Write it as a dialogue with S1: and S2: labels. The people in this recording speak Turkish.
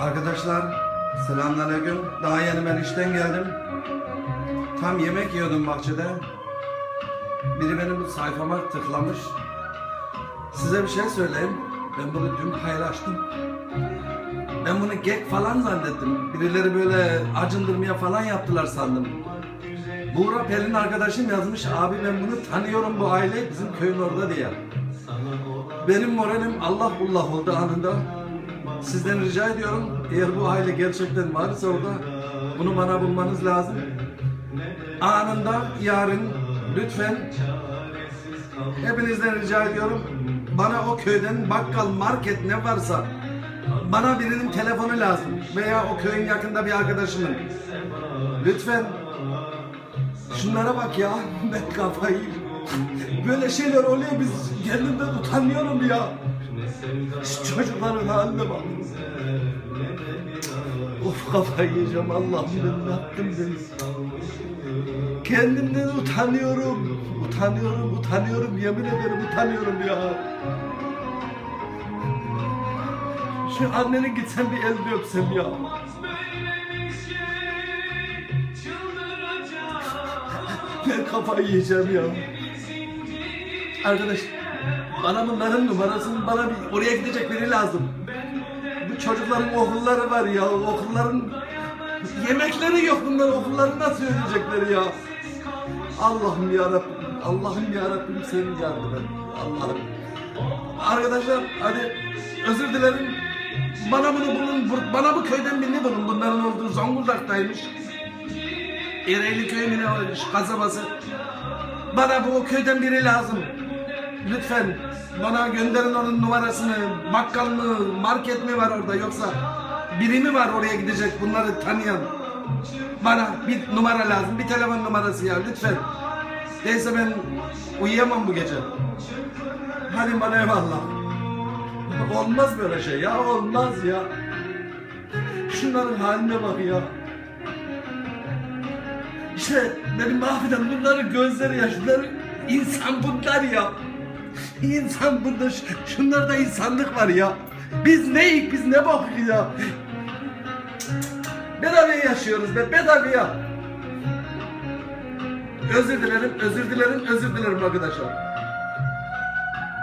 S1: Arkadaşlar selamünaleyküm. Daha yeni ben işten geldim. Tam yemek yiyordum bahçede. Biri benim sayfama tıklamış. Size bir şey söyleyeyim. Ben bunu dün paylaştım. Ben bunu gag falan zannettim. Birileri böyle acındırmaya falan yaptılar sandım. Buğra Pelin arkadaşım yazmış. Abi ben bunu tanıyorum bu aile bizim köyün orada diye. Benim moralim Allah bullah oldu anında. Sizden rica ediyorum eğer bu aile gerçekten varsa orada bunu bana bulmanız lazım. Anında yarın lütfen hepinizden rica ediyorum bana o köyden bakkal market ne varsa bana birinin telefonu lazım veya o köyün yakında bir arkadaşımın. Lütfen Şunlara bak ya, ben kafayı Böyle şeyler oluyor biz kendimden utanıyorum ya. Şu çocukların haline bak. Of kafayı yiyeceğim Allah'ım ben ne yaptım ben. Kendimden utanıyorum. Utanıyorum, utanıyorum. Yemin ederim utanıyorum ya. Şu annene gitsem bir el öpsem ya. Ben kafayı yiyeceğim ya. Arkadaş bana bunların numarasını bana bir oraya gidecek biri lazım. Bu çocukların okulları var ya okulların yemekleri yok bunlar okulları nasıl ödeyecekler ya. Allah'ım ya Rabbim Allah'ım ya Rabbim senin yardım. Allah'ım. Arkadaşlar hadi özür dilerim. Bana bunu bulun, bu- bana bu köyden birini bulun. Bunların olduğu Zonguldak'taymış. Ereğli köyü mü ne kasabası. Bana bu köyden biri lazım. Lütfen bana gönderin onun numarasını. Bakkal mı, market mi var orada yoksa biri mi var oraya gidecek bunları tanıyan? Bana bir numara lazım, bir telefon numarası ya lütfen. Neyse ben uyuyamam bu gece. Hadi bana eyvallah. Olmaz böyle şey ya, olmaz ya. Şunların haline bak ya. İşte benim mahveden bunların gözleri ya, şunları insan bunlar ya. İnsan bunda, ş- şunlarda insanlık var ya. Biz neyik, biz ne bakıyoruz ya. Bedavaya yaşıyoruz be, bedavaya. Özür dilerim, özür dilerim, özür dilerim arkadaşlar.